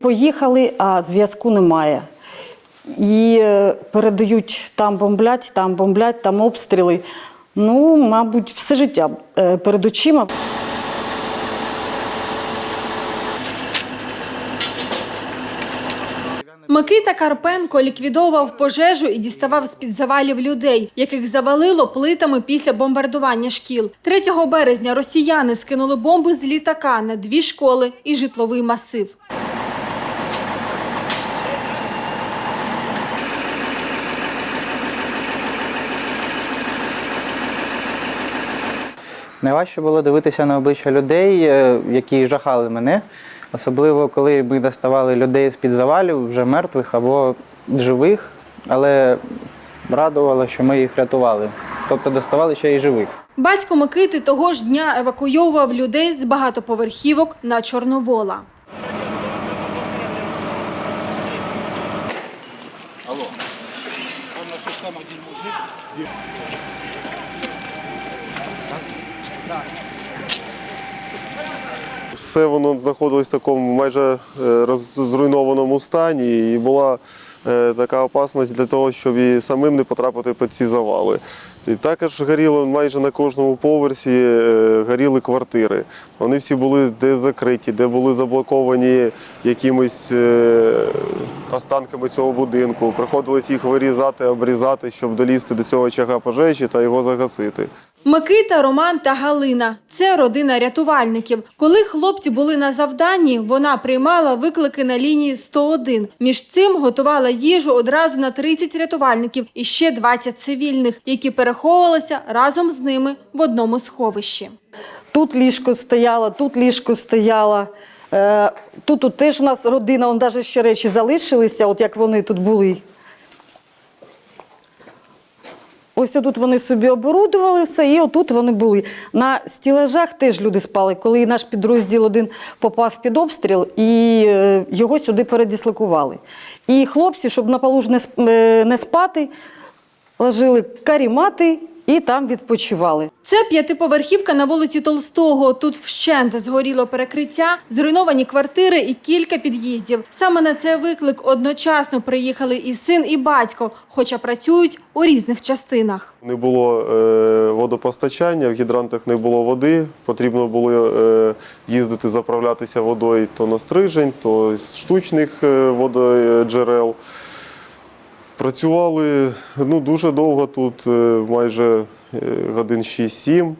Поїхали, а зв'язку немає. І е, передають там бомблять, там бомблять, там обстріли. Ну, мабуть, все життя е, перед очима. Микита Карпенко ліквідовував пожежу і діставав з-під завалів людей, яких завалило плитами після бомбардування шкіл. 3 березня росіяни скинули бомби з літака на дві школи і житловий масив. Найважче було дивитися на обличчя людей, е, які жахали мене. Особливо, коли ми доставали людей з-під завалів, вже мертвих або живих, але радувало, що ми їх рятували. Тобто доставали ще й живих. Батько Микити того ж дня евакуйовував людей з багатоповерхівок на Чорновола. Все воно знаходилось в такому майже е, зруйнованому стані, і була е, така опасність для того, щоб і самим не потрапити під ці завали. І також горіло майже на кожному поверсі е, горіли квартири. Вони всі були де закриті, де були заблоковані якимись останками цього будинку. Приходилось їх вирізати, обрізати, щоб долізти до цього очага пожежі та його загасити. Микита, Роман та Галина це родина рятувальників. Коли хлопці були на завданні, вона приймала виклики на лінії 101. Між цим готувала їжу одразу на 30 рятувальників і ще 20 цивільних, які переховувалися разом з ними в одному сховищі. Тут ліжко стояло, тут ліжко стояло. Е, Тут, тут теж у нас родина, он навіть ще речі залишилися, от як вони тут були. Ось тут вони собі оборудували все, і отут вони були. На стілажах теж люди спали. Коли наш підрозділ один попав під обстріл, і е, його сюди передислокували. І хлопці, щоб на полу не е, не спати, ложили карімати і там відпочивали. Це п'ятиповерхівка на вулиці Толстого. Тут вщент згоріло перекриття, зруйновані квартири і кілька під'їздів. Саме на цей виклик одночасно приїхали і син, і батько, хоча працюють у різних частинах. Не було е, водопостачання, в гідрантах не було води. Потрібно було е, їздити заправлятися водою то на стрижень, то з штучних е, вододжерел. Працювали ну, дуже довго тут, е, майже е, годин 6-7,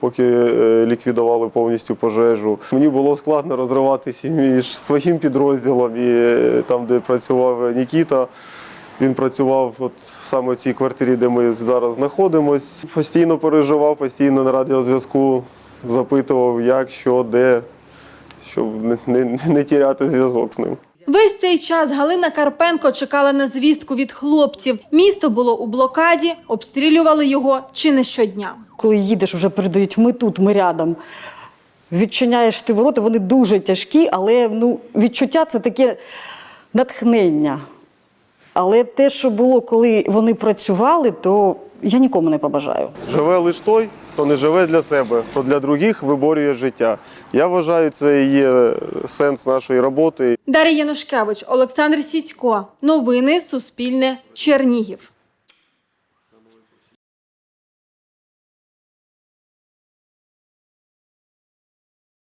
поки е, ліквідували повністю пожежу. Мені було складно розриватися між своїм підрозділом і там, де працював Нікіта. Він працював от саме в цій квартирі, де ми зараз знаходимось. Постійно переживав, постійно на радіозв'язку запитував, як, що, де, щоб не, не, не тіряти зв'язок з ним. Весь цей час Галина Карпенко чекала на звістку від хлопців. Місто було у блокаді, обстрілювали його чи не щодня. Коли їдеш, вже передають ми тут, ми рядом. Відчиняєш ти ворота, вони дуже тяжкі, але ну, відчуття це таке натхнення. Але те, що було, коли вони працювали, то я нікому не побажаю. Живе лише той, хто не живе для себе, хто для других виборює життя. Я вважаю, це є сенс нашої роботи. Дар'я Янушкевич, Олександр Сідько. Новини Суспільне. Чернігів.